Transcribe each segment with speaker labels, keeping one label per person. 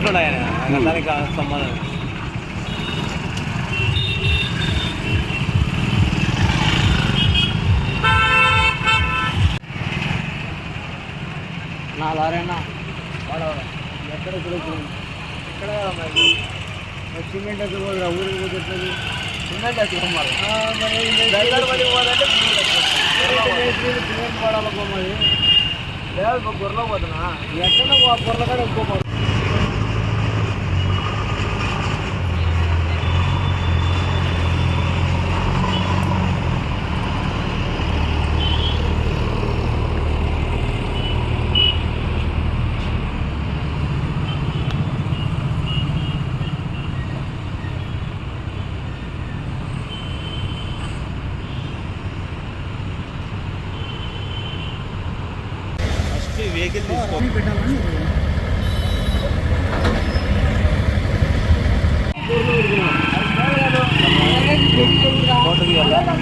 Speaker 1: ఉన్నాయి ఆయన దానికి సంబంధం
Speaker 2: నా లారేనా?
Speaker 1: ఎక్కడ ఇప్పుడు? ఎక్కడ సిమెంట్ అది కూడా ఊరికి పోతుంది సిమెంట్ అది మరి సిమెంట్ పడాలకో మరి? లేదు గొర్రెలో పోతున్నా ఎక్కడ గొర్రెల కాడ ఇంకో వెహికల్ తీసుకో.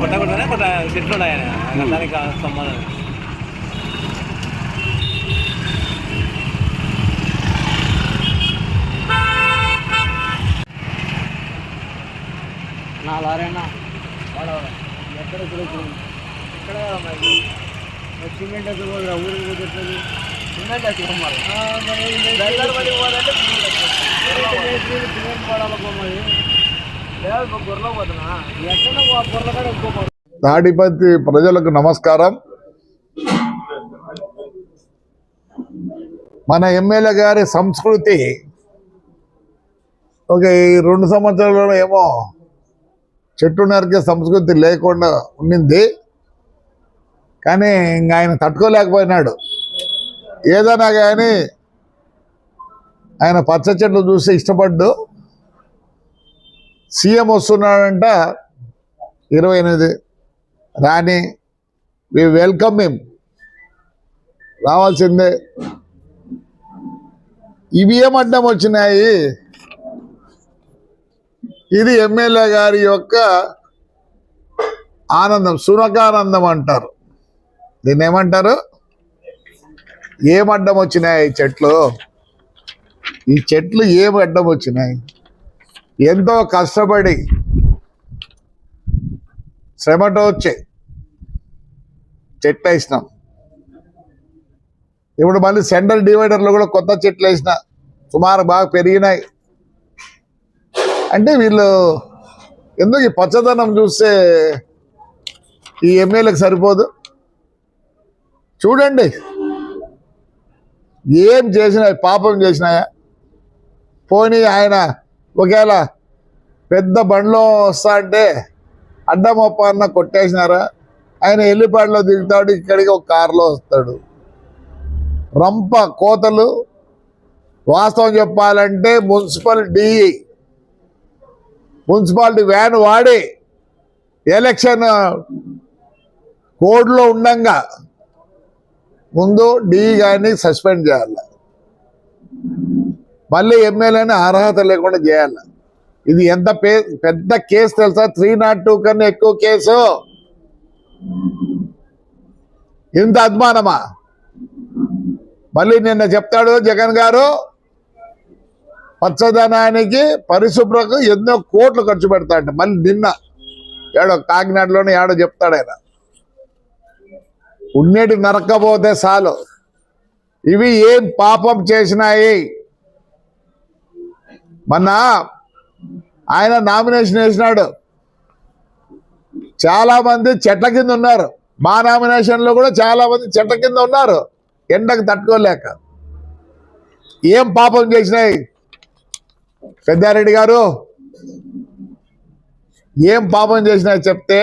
Speaker 1: కొట్ట కొట్టనే కొట్ట చెట్లు ఉన్నాయి దానికి సంబంధం
Speaker 2: నా లారేనా?
Speaker 1: ఎక్కడ? ఇప్పుడు ఎక్కడ సిమెంట్ అది కూడా ఊరికి పోతుంది? సిమెంట్
Speaker 3: తాడిపత్రి ప్రజలకు నమస్కారం. మన ఎమ్మెల్యే గారి సంస్కృతి ఒక ఈ రెండు సంవత్సరాలలో ఏమో చెట్టు నరికే సంస్కృతి లేకుండా ఉండింది. కానీ ఇంకా ఆయన తట్టుకోలేకపోయినాడు. ఏదైనా కానీ ఆయన పచ్చ చెట్లు చూసి ఇష్టపడ్డు. సీఎం వస్తున్నాడంట ఇరవై ఎనిమిది. రాని వి వెల్కమ్ హిమ్ రావాల్సిందే. ఇవి ఏం అడ్డం వచ్చినాయి. ఇది ఎమ్మెల్యే గారి యొక్క ఆనందం సునకానందం అంటారు. దీన్ని ఏమంటారు ఏం అడ్డం వచ్చినాయి చెట్లు? ఈ చెట్లు ఏం అడ్డం వచ్చినాయి? ఎంతో కష్టపడి శ్రమతో వచ్చే చెట్లు వేసినాం. ఇప్పుడు మళ్ళీ సెంట్రల్ డివైడర్లో కూడా కొత్త చెట్లు వేసిన సుమారు బాగా పెరిగినాయి. అంటే వీళ్ళు ఎందుకు ఈ పచ్చదనం చూస్తే ఈ ఎమ్మెల్యేకి సరిపోదు? చూడండి. ఏం చేసినా పాపం చేసినాయా పోనీ ఆయన ఒకవేళ పెద్ద బండ్లో వస్తా అంటే అడ్డమొప్ప అన్న కొట్టేసినారా? ఆయన ఎల్లిపాడులో దిగుతాడు ఇక్కడికి ఒక కారులో వస్తాడు. రంప కోతలు వాస్తవం చెప్పాలంటే మున్సిపల్ డిఈ మున్సిపాలిటీ వ్యాన్ వాడి ఎలక్షన్ కోడ్లో ఉండంగా ముందు డిఈ గారిని సస్పెండ్ చేయాలి. మళ్ళీ ఎమ్మెల్యేని అర్హత లేకుండా చేయాలి. ఇది ఎంత పే పెద్ద కేసు తెలుసా? త్రీ నాట్ టూ కన్నా ఎక్కువ కేసు. ఇంత అభిమానమా మళ్ళీ నిన్న చెప్తాడు జగన్ గారు పచ్చదనానికి పరిశుభ్రకు ఎన్నో కోట్లు ఖర్చు పెడతాడు. మళ్ళీ నిన్న ఏడో కాకినాడలోనే ఏడో చెప్తాడు ఆయన. ఉన్నేటి నరకపోతే చాలు. ఇవి ఏం పాపం చేసినాయి? మొన్న ఆయన నామినేషన్ వేసినాడు. చాలా మంది చెట్ల కింద ఉన్నారు. మా నామినేషన్లో కూడా చాలా మంది చెట్ల కింద ఉన్నారు. ఎండకు తట్టుకోలేక. ఏం పాపం చేసినాయి? పెద్దారెడ్డి గారు ఏం పాపం చేసినాయి చెప్తే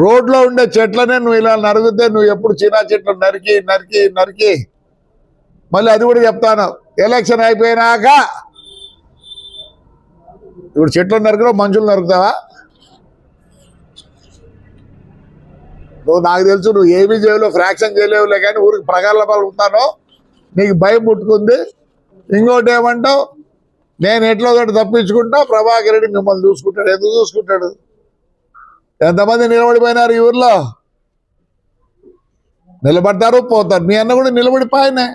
Speaker 3: రోడ్లో ఉండే చెట్లనే నువ్వు ఇలా నరిగితే నువ్వు ఎప్పుడు చిన్న చెట్లు నరికి నరికి నరికి. మళ్ళీ అది కూడా చెప్తాను ఎలక్షన్ అయిపోయినాక ఇప్పుడు చెట్లు నరకడం మనుషులు నరుకుతావా? నువ్వు నాకు తెలుసు నువ్వు ఏమీ చేయలేవు ఫ్రాక్షన్ చేయలేవులే కానీ ఊరికి ప్రగల్భాలు ఉంటాను? నీకు భయం పుట్టుకుంది. ఇంకోటి ఏమంటావు? నేను ఎట్లా ఒకటి తప్పించుకుంటా? ప్రభాకర్ రెడ్డి మిమ్మల్ని చూసుకుంటాడు. ఎందుకు చూసుకుంటాడు? ఎంతమంది నిలబడిపోయినారు ఈ ఊర్లో? నిలబడతారు పోతారు. మీ అన్న కూడా నిలబడిపోయినే.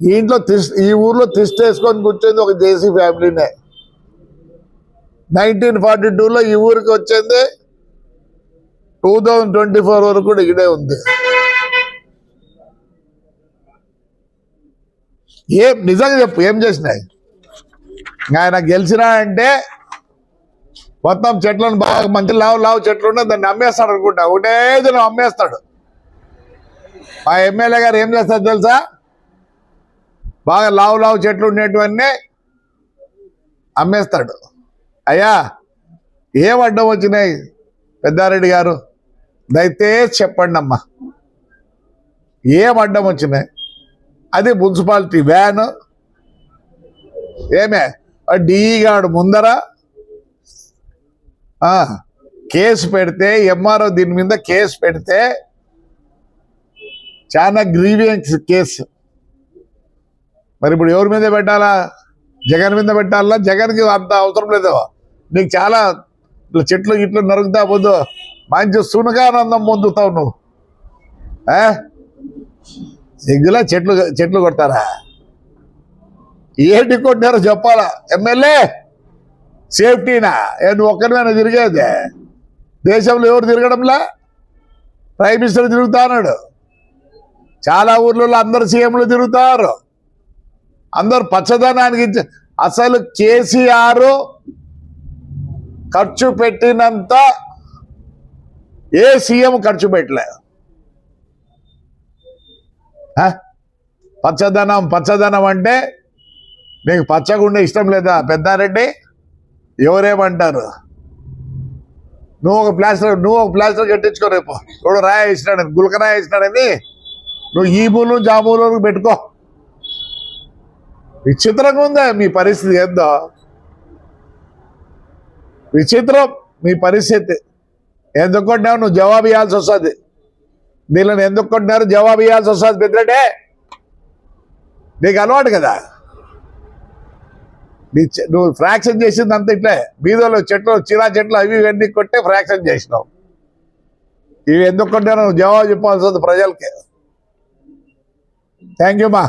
Speaker 3: ఈ ఇంట్లో తిస్ ఈ ఊర్లో తిస్టేసుకొని కూర్చుంది ఒక జేసీ ఫ్యామిలీనే. నైన్టీన్ ఫార్టీ టూలో ఈ ఊరికి వచ్చింది. టూ థౌజండ్ ట్వంటీ ఫోర్ వరకు కూడా ఇక్కడే ఉంది. ఏం నిజంగా చెప్పు ఏం చేసినాయి? ఆయన గెలిచినా అంటే మొత్తం చెట్లను బాగా మంచి లావు లావు చెట్లు ఉన్నాయి దాన్ని అమ్మేస్తాడు అనుకుంటా. ఒకటే దినం అమ్మేస్తాడు. మా ఎమ్మెల్యే గారు ఏం చేస్తారు తెలుసా? బాగా లావు లావు చెట్లు ఉండేటివన్నీ అమ్మేస్తాడు. అయ్యా ఏం అడ్డం వచ్చినాయి పెద్దారెడ్డి గారు? దయచేసి చెప్పండి అమ్మా. ఏం అడ్డం వచ్చినాయి? అది మున్సిపాలిటీ వ్యాన్. ఏమే? డీగాడు ముందర కేసు పెడితే ఎంఆర్ఓ దీని మీద కేసు పెడితే చాలా గ్రీవియన్స్ కేసు. మరి ఇప్పుడు ఎవరి మీద పెట్టాలా? జగన్ మీద పెట్టాలా? జగన్కి అంత అవసరం లేదు. నీకు చాలా ఇట్లా చెట్లు ఇట్లు నరుకుతా పోదు. మంచి సునకానందం పొందుతావు నువ్వు. ఆ? సిగ్గులా చెట్లు చెట్లు కొడతారా? ఏంటి కొట్టారో చెప్పాలా? ఎమ్మెల్యే! సేఫ్టీనా? నువ్వు ఒక్కరిమైనా తిరిగేది. దేశంలో ఎవరు తిరగడంలా? ప్రైమ్ మినిస్టర్ తిరుగుతున్నాడు చాలా ఊర్లలో అందరు సీఎంలు తిరుగుతారు అందరు పచ్చదనానికి అసలు కేసీఆర్ ఖర్చు పెట్టినంత ఏ సీఎం ఖర్చు పెట్టలే. పచ్చదనం పచ్చదనం అంటే నీకు పచ్చగుండే ఇష్టం లేదా పెద్దారెడ్డి? ఎవరేమంటారు? నువ్వు ఒక ప్లాస్టర్ నువ్వు ఒక ప్లాస్టర్ కట్టించుకో రేపు. ఇప్పుడు రాయ వేసినాడని గులకరాయ వేసినాడని నువ్వు ఈ మూలు ఆ మూలు పెట్టుకో. విచిత్రంగా ఉందా మీ పరిస్థితి ఏందో? విచిత్రం మీ పరిస్థితి. ఎందుకు కొట్టినావు? నువ్వు జవాబు ఇవ్వాల్సి వస్తుంది. నీళ్ళని ఎందుకు కొట్టినారు? జవాబు ఇవ్వాల్సి వస్తుంది పెద్దటే నీకు అలవాటు కదా? నీ నువ్వు ఫ్రాక్షన్ చేసింది అంత ఇట్లే. బీదోళ్ళు చెట్లు చిరా చెట్లు అవి ఇవన్నీ కొట్టే ఫ్రాక్షన్ చేసినావు. ఇవి ఎందుకు కొట్టారో నువ్వు జవాబు చెప్పాల్సి వస్తుంది ప్రజలకి. థ్యాంక్ యూ మా